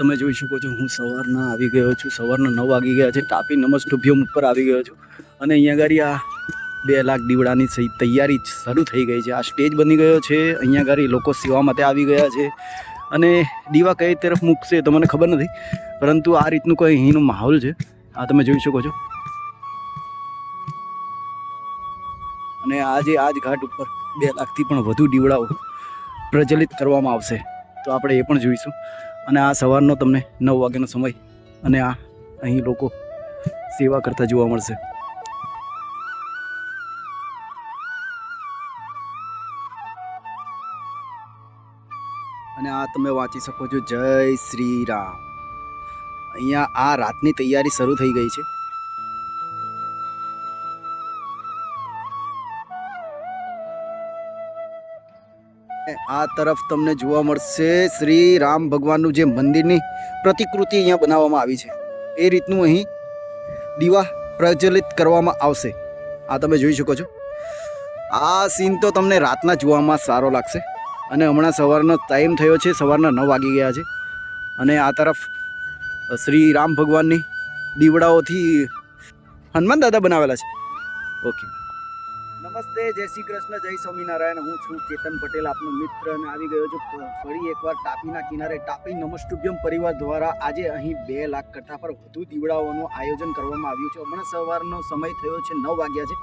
તમે જોઈ શકો છો, હું સવારના આવી ગયો છું, સવારના નવ વાગી ગયા છે, ટાપી નમસ્ટુભ્યમ ઉપર આવી ગયો છું. અને અહીંયા ગાડી આ બે લાખ દીવડાની સહી, તૈયારી શરૂ થઈ ગઈ છે. આ સ્ટેજ બની ગયો છે, અહીંયા ગાડી લોકો સેવા માટે આવી ગયા છે. અને દીવા કઈ તરફ મૂકશે તો મને ખબર નથી, પરંતુ આ રીતનું કોઈ અહીંનો માહોલ છે. આ તમે જોઈ શકો છો. અને આજે આ જ ઘાટ ઉપર બે લાખથી પણ વધુ દીવડાઓ પ્રજ્વલિત કરવામાં આવશે. તો આપણે એ પણ જોઈશું. અને આ સવારનો તમને નવ વાગ્યાનો સમય અને આ અહીં લોકો સેવા કરતા જોવા મળશે. અને આ તમે વાંચી શકો છો. જય શ્રી રામ. અહીંયા આ રાતની તૈયારી શરૂ થઈ ગઈ છે. આ તરફ તમને જોવા મળશે શ્રી રામ ભગવાનનું જે મંદિરની પ્રતિકૃતિ અહીંયા બનાવવામાં આવી છે. એ રીતનું અહીં દીવા પ્રજ્વલિત કરવામાં આવશે. આ તમે જોઈ શકો છો. આ સીન તો તમને રાતના જોવામાં સારો લાગશે. અને હમણાં સવારનો ટાઈમ થયો છે, સવારના નવ વાગી ગયા છે. અને આ તરફ શ્રી રામ ભગવાનની દીવડાઓથી હનુમાન દાદા બનાવેલા છે. ઓકે નમસ્તે, જય શ્રી કૃષ્ણ, જય સ્વામિનારાયણ. હું છું ચેતન પટેલ, આપનો મિત્ર અને આવી ગયો છું ફરી એકવાર તાપીના કિનારે. તાપી નમસ્તુભ્યમ પરિવાર દ્વારા આજે અહીં બે લાખ કરતાં પર વધુ દીવડાઓનું આયોજન કરવામાં આવ્યું છે. હમણાં સવારનો સમય થયો છે નવ વાગ્યા છે.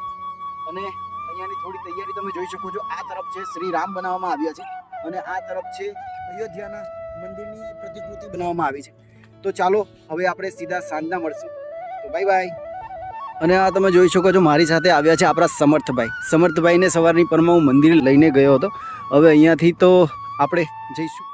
અને અહીંયાની થોડી તૈયારી તમે જોઈ શકો છો. આ તરફ છે શ્રી રામ બનાવવામાં આવ્યા છે અને આ તરફ છે અયોધ્યાના મંદિરની પ્રતિકૃતિ બનાવવામાં આવી છે. તો ચાલો, હવે આપણે સીધા સાંજના મળશું. તો બાય બાય. અને આ તમે જોઈ શકો છો, મારી સાથે આવ્યા છે આપણા સમર્થભાઈ. સમર્થભાઈને સવારની પરમાં હું મંદિર લઈને ગયો હતો. હવે અહીંયાથી તો આપણે જઈશું.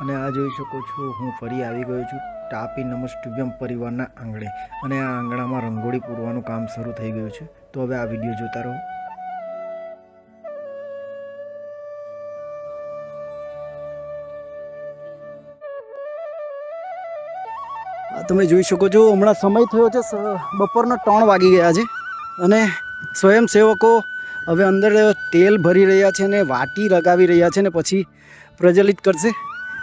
અને આ જોઈ શકો છો, હું ફરી આવી ગયો છું ટાપી નમસ્ટુભ્યમ પરિવારના આંગણે. અને આ આંગણામાં રંગોળી પૂરવાનું કામ શરૂ થઈ ગયું છે. તો હવે આ વીડિયો જોતા રહો. તમે જોઈ શકો છો, હમણાં સમય થયો છે બપોરના ત્રણ વાગી ગયા છે. અને સ્વયંસેવકો હવે અંદર તેલ ભરી રહ્યા છે અને વાટી લગાવી રહ્યા છે ને પછી પ્રજ્વલિત કરશે.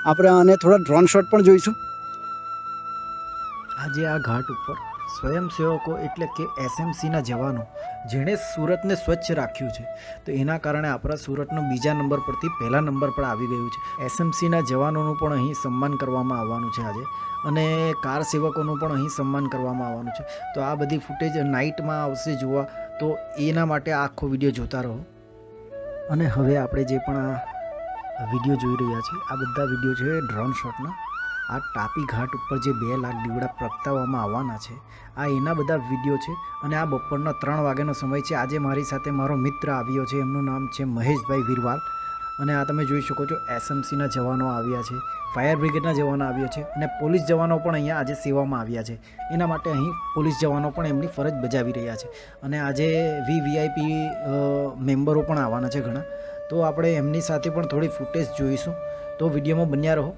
આપણે આને થોડા ડ્રોન શોટ પણ જોઈશું. આજે આ ઘાટ ઉપર સ્વયંસેવકો એટલે કે એસએમસીના જવાનો, જેણે સુરતને સ્વચ્છ રાખ્યું છે. તો એના કારણે આપણા સુરતનો બીજા નંબર પરથી પહેલા નંબર પર આવી ગયું છે. એસએમસીના જવાનોનું પણ અહીં સન્માન કરવામાં આવવાનું છે આજે. અને કાર સેવકોનું પણ અહીં સન્માન કરવામાં આવવાનું છે. તો આ બધી ફૂટેજ નાઇટમાં આવશે જોવા. તો એના માટે આખો વીડિયો જોતા રહો. અને હવે આપણે જે પણ આ વીડિયો જોઈ રહ્યા છીએ, આ બધા વીડિયો છે ડ્રોન શોટના. આ ટાપી ઘાટ ઉપર જે બે લાખ દીવડા પ્રગટાવવામાં આવવાના છે, આ એના બધા વીડિયો છે અને આ બપોરના ત્રણ વાગ્યાનો સમય છે. આજે મારી સાથે મારો મિત્ર આવ્યો છે, એમનું નામ છે મહેશભાઈ વિરવાલ અને આ તમે જોઈ શકો છો એસએમસીના જવાનો આવ્યા છે, ફાયર બ્રિગેડના જવાનો આવ્યા છે અને પોલીસ જવાનો પણ અહીંયા આજે સેવામાં આવ્યા છે. એના માટે અહીં પોલીસ જવાનો પણ એમની ફરજ બજાવી રહ્યા છે અને આજે વી વીઆઈપી મેમ્બરો પણ આવવાના છે ઘણા. તો આપણે એમની સાથે પણ થોડી ફૂટેજ જોઈશું. તો વિડીયોમાં બન્યા રહો.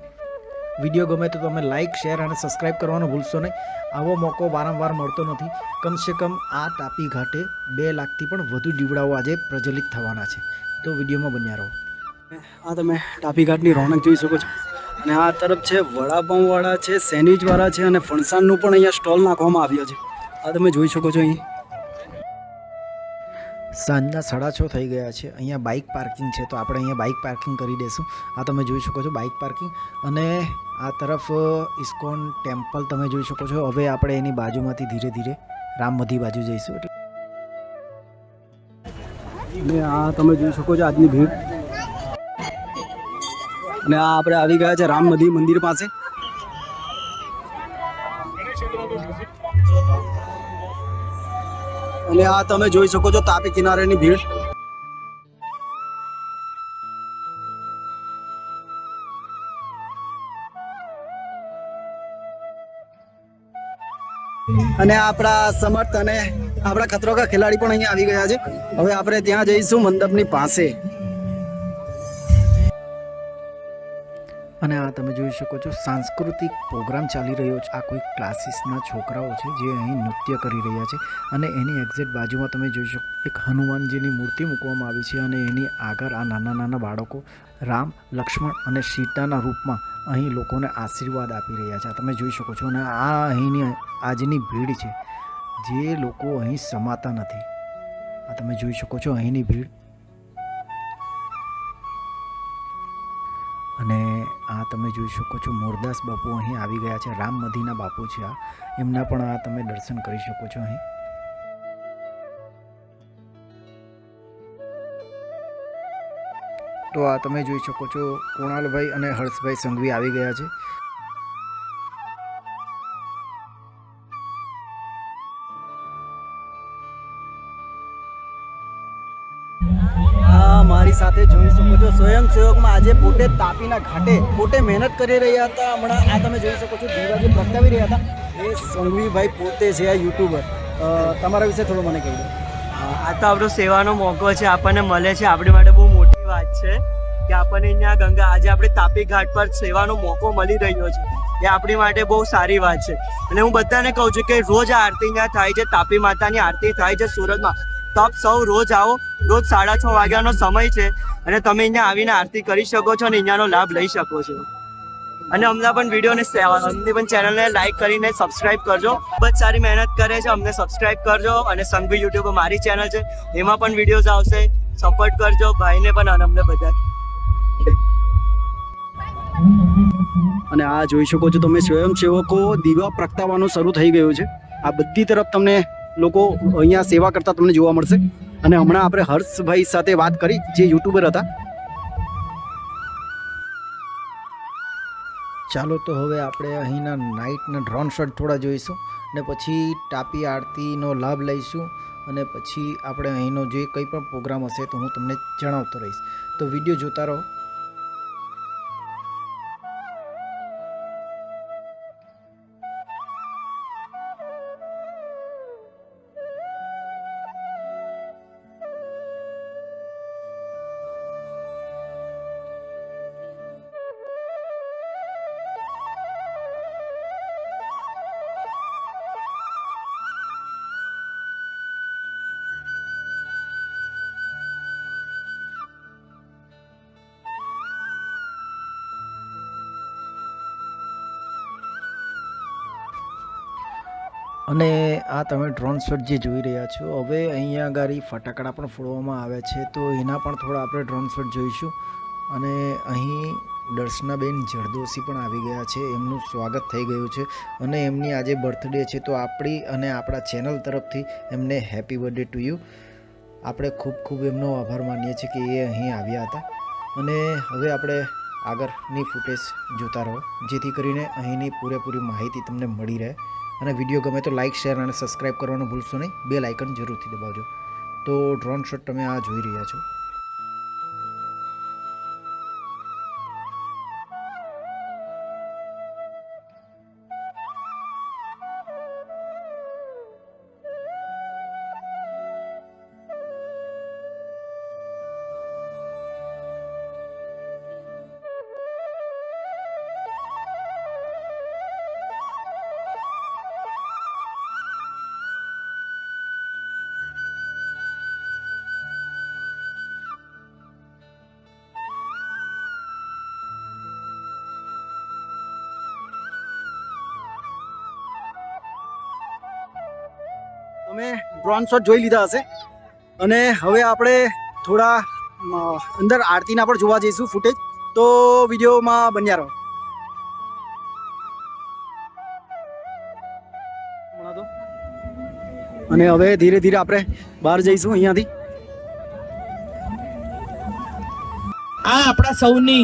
વીડિયો ગમે તો તમે લાઇક શેર અને સબસ્ક્રાઈબ કરવાનું ભૂલશો નહીં. આવો મોકો વારંવાર મળતો નથી. કમસે કમ આ ટાપી ઘાટે બે લાખથી પણ વધુ દીવડાઓ આજે પ્રજ્વલિત થવાના છે. તો વિડીયોમાં બન્યા રહો. આ તમે ટાપી ઘાટની રોનક જોઈ શકો છો. અને આ તરફ છે વડાપાઉંવાળા છે સેન્ડવિચવાળા છે અને ફણસાણનું પણ અહીંયા સ્ટોલ નાખવામાં આવ્યો છે. આ તમે જોઈ શકો છો અહીં. સાંજના સાડા છ થઈ ગયા છે. અહીંયા બાઇક પાર્કિંગ છે તો આપણે અહીંયા બાઇક પાર્કિંગ કરી દઈશું આ તમે જોઈ શકો છો બાઇક પાર્કિંગ અને આ તરફ ઇસ્કોન ટેમ્પલ તમે જોઈ શકો છો. હવે આપણે એની બાજુમાંથી ધીરે ધીરે રામમધી બાજુ જઈશું. એટલે અને આ તમે જોઈ શકો છો આજની ભીડ. અને આ આપણે આવી ગયા છે રામમધી મંદિર પાસે. અને આ તમે જોઈ શકો છો તાપી કિનારેની ભીડ. અને આપણા સમર્થ અને આપણા ખતરો કા ખેલાડી પણ અહીંયા આવી ગયા છે. હવે આપણે ત્યાં જઈશું મંડપની પાસે. અને આ તમે જોઈ શકો છો, સાંસ્કૃતિક પ્રોગ્રામ ચાલી રહ્યો છે. આ કોઈ ક્લાસીસના છોકરાઓ છે જે અહીં નૃત્ય કરી રહ્યા છે અને એની એક્ઝેક્ટ બાજુમાં તમે જોઈ શકો, એક હનુમાનજીની મૂર્તિ મૂકવામાં આવી છે અને એની આગળ આ નાના નાના બાળકો રામ, લક્ષ્મણ અને સીતાના રૂપમાં અહીં લોકોને આશીર્વાદ આપી રહ્યા છે. તમે જોઈ શકો છો અને આ અહીંની આજની ભીડ છે જે લોકો અહીં સમાતા નથી. આ તમે જોઈ શકો છો અહીંની ભીડ. અને તમે જોઈ શકો છો, મોરદાસ બાપુ અહીં આવી ગયા છે, રામ મધીના બાપુ છે આ. એમના પણ આ તમે દર્શન કરી શકો છો અહીં. તો આ તમે જોઈ શકો છો, કુણાલભાઈ અને હર્ષભાઈ સંઘવી આવી ગયા છે. આ સાથે જોઈ શકો છો. સ્વયંસેવકમાં આજે પોતે તાપીના ઘાટે, પોતે મહેનત કરી રહ્યા હતા. હમણાં આ તમે જોઈ શકો છો દીવા જે પ્રગટાવી રહ્યા હતા. એ સંઘવીભાઈ પોતે છે આ યુટ્યુબર. તમારા વિશે થોડું મને કહી દો આ તો આપણો સેવાનો મોકો છે, આપણને મળે છે. આપણી માટે બહુ મોટી વાત છે કે આપણને અહીંયા ગંગા, આજે આપણે તાપી ઘાટ પર સેવાનો મોકો મળી રહ્યો છે. એ આપણી માટે બહુ સારી વાત છે. અને હું બધાને કહું છું કે રોજ આરતી અહીંયા થાય છે, તાપી માતાની આરતી થાય છે સુરતમાં. તો આપ સૌ રોજ આવો. રોજ સાડા છ વાગ્યાનો સમય છે અને તમે અહીંયા આવીને આરતી કરી શકો છો અને અહીંયાનો લાભ લઈ શકો છો. અને અમને પણ વિડીયોને અમને પણ ચેનલને લાઈક કરીને સબસ્ક્રાઇબ કરજો. ખૂબ જ સારી મહેનત કરે છે, અમને સબસ્ક્રાઇબ કરજો અને સંઘવી યુટ્યુબ મારી ચેનલ છે, એમાં પણ વિડીયોઝ આવશે. સપોર્ટ કરજો, ભાઈને પણ અને અમને બધા અને આ જોઈ શકો છો તમે સ્વયંસેવકો દીવા પ્રગટાવવાનું શરૂ થઈ ગયું છે. આ બધી તરફ તમને લોકો અહીંયા સેવા કરતા તમને જોવા મળશે. અને હમણાં આપણે હર્ષભાઈ સાથે વાત કરી, જે યુટ્યુબર હતા. ચાલો તો હવે આપણે અહીંના નાઇટના ડ્રોન શોટ થોડા જોઈશું ને પછી ટાપી આરતીનો લાભ લઈશું અને પછી આપણે અહીંનો જે કંઈ પણ પ્રોગ્રામ હશે તો હું તમને જણાવતો રહીશ. તો વીડિયો જોતા રહો. અને આ તમે ડ્રોન શોટ જે જોઈ રહ્યા છો, હવે અહીંયા આગળ ફટાકડા પણ ફોડવામાં આવ્યા છે, તો એના પણ થોડા આપણે ડ્રોન શોટ જોઈશું. અને અહીં દર્શનાબેન જરદોશી પણ આવી ગયા છે, એમનું સ્વાગત થઈ ગયું છે. અને એમની આજે બર્થડે છે, તો આપણી અને આપણા ચેનલ તરફથી એમને હેપી બર્થડે ટુ યુ આપણે ખૂબ ખૂબ એમનો આભાર માનીએ છીએ કે એ અહીં આવ્યા હતા. અને હવે આપણે આગળની ફૂટેજ જોતા રહો, જેથી કરીને અહીંની પૂરેપૂરી માહિતી તમને મળી રહે. અને વીડિયો ગમે તો લાઇક શેર અને સબસ્ક્રાઇબ કરવાનું ભૂલશો નહીં. બે લાઇકન જરૂરથી દબાવજો. તો ડ્રોન શોટ તમે આ જોઈ રહ્યા છો. તમે ડ્રોન શોટ જોઈ લીધા હશે. અને હવે આપણે થોડા અંદર આરતીના પણ જોવા જઈશું ફૂટેજ તો વિડીયોમાં બન્યા રહો. અને હવે ધીરે ધીરે આપણે બહાર જઈશું અહીંયાથી. આ આપણા સૌની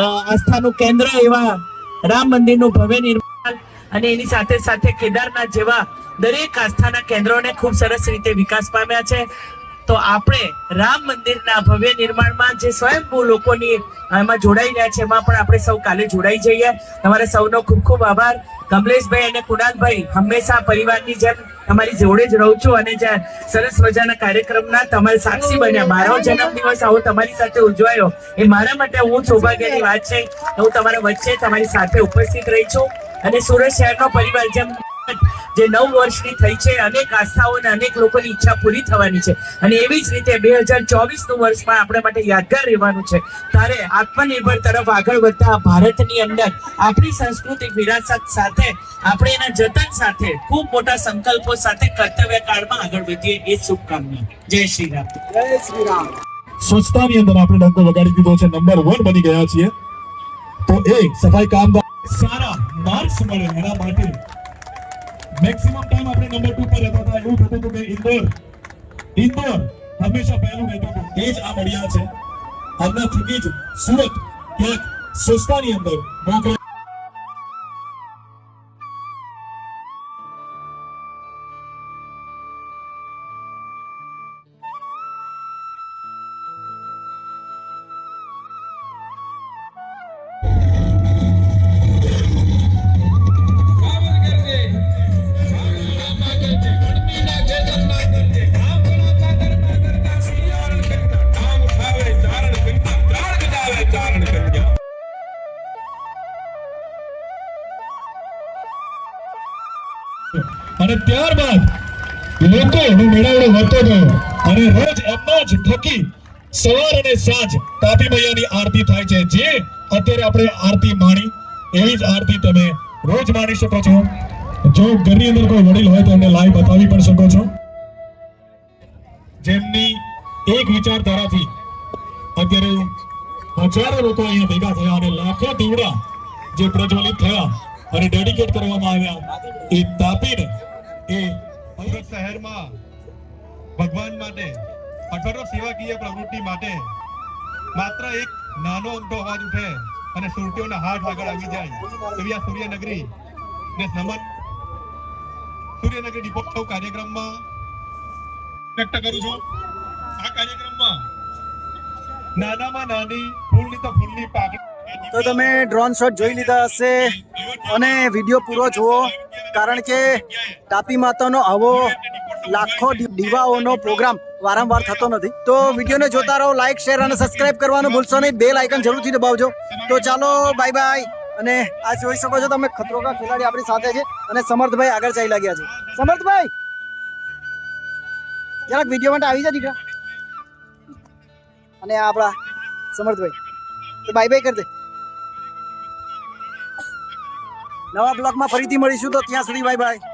આસ્થાનું કેન્દ્ર એવા રામ મંદિરનું ભવ્ય નિર્માણ અને એની સાથે સાથે કેદારનાથ જેવા દરેક આસ્થાના કેન્દ્રોને ખૂબ સરસ રીતે વિકાસ પામ્યા છે. તો આપણે રામ મંદિરના ભવ્ય નિર્માણમાં જે સ્વયંભૂ લોકોની એમાં જોડાઈ રહ્યા છે, એમાં પણ આપણે સૌ કાલે જોડાઈ જઈએ. તમારા સૌનો ખૂબ ખૂબ આભાર. કમલેશભાઈ અને કુણાલભાઈ હંમેશા પરિવારની જેમ તમારી જોડે જ રહું છું અને જ્યાં સરસ મજાના કાર્યક્રમના તમારે સાક્ષી બન્યા. મારો જન્મદિવસ આવો તમારી સાથે ઉજવાયો. એ મારા માટે હું સૌભાગ્યની વાત છે. હું તમારા વચ્ચે તમારી સાથે ઉપસ્થિત રહી છું. અને સુરત શહેરનો પરિવાર જેમ જે નવ વર્ષની થઈ છે અનેક આસ્થાઓ અને અનેક લોકોની ઈચ્છા પૂરી થવાની છે. અને એવી જ રીતે બે હજાર ચોવીસનું વર્ષ પણ આપણા માટે યાદગાર રહેવાનું છે. ત્યારે આત્મનિર્ભર તરફ આગળ વધતા ભારતની અંદર આપણી સાંસ્કૃતિક વિરાસત સાથે આપણે એના જતન સાથે ખૂબ મોટા સંકલ્પો સાથે કર્તવ્ય કાળમાં આગળ વધીએ એ શુભકામના. જય શ્રી રામ. જય શ્રી રામ. સ્વચ્છતાની અંદર આપણે ડંકો વગાડી દીધો છે નંબર વન બની ગયા છીએ. તો એ સફાઈ કામદાર સારા માર્ક્સ મળે એના માટે. મેક્સિમમ ટાઈમ આપણે નંબર 2 પર રહેતા હતા. એવું થતું હતું કે ઇન્દોર ઇન્દોર હંમેશા પહેલું રહેતું હતું. એ જ આ મળ્યા છે. આમના થકી જ સુરત ક્યાંક સ્વચ્છતાની અંદર મોખરે અને ત્યારબાદ લોકોનો મેળાવડો વધતો ગયો. અને રોજ એમના જ થકી સવાર અને સાંજ તાપી મૈયાની આરતી થાય છે. જે અત્યારે આપણે આરતી માણી, એવી જ આરતી તમે રોજ માણી શકો છો. જો ઘરની અંદર કોઈ વડીલ હોય તો એમને લાઈવ બતાવી પણ શકો છો. જેમની એક વિચારધારાથી અત્યારે હજારો લોકો અહીંયા ભેગા થયા અને લાખો દીવડા જે પ્રજ્વલિત થયા. અને ડેડિકેટ કરવામાં આવ્યા. એ તાપીને એ શહેરમાં ભગવાન માટે અથવા સેવાકીય પ્રવૃત્તિ માટે માત્ર એક નાનો અમથો અવાજ ઉઠે અને સુરતીઓના હાથ આગળ આવી જાય. એવી આ સૂર્યનગરી ને નમન સૂર્યનગરી દીપોત્સવ કાર્યક્રમમાં વ્યક્ત કરું છું. આ કાર્યક્રમમાં નાનામાં નાની, ફૂલની તો ફૂલની પાકડી તો તમે ડ્રોન શોટ જોઈ લીધા હશે અને વીડિયો પૂરો જુઓ, કારણ કે તાપી માતાનો આવો લાખો દીવાઓનો પ્રોગ્રામ વારંવાર થતો નથી. તો વિડીયોને જોતા રહો લાઇક શેર અને સબસ્ક્રાઇબ કરવાનું ભૂલશો નહીં. બેલ આઇકન જરૂરથી દબાવજો. તો ચાલો બાય બાય અને આ જોઈ શકો છો તમે ખતરો કા ખેલાડી આપણી સાથે છે અને સમર્થભાઈ આગળ ચાલી લાગ્યા છે. સમર્થભાઈ! જરાક વીડિયો માટે આવી જા દીકરા. અને આપણા સમર્થભાઈ. તો બાય બાય કરી દે. નવા બ્લોગમાં ફરીથી મળીશું તો ત્યાં સુધી બાય બાય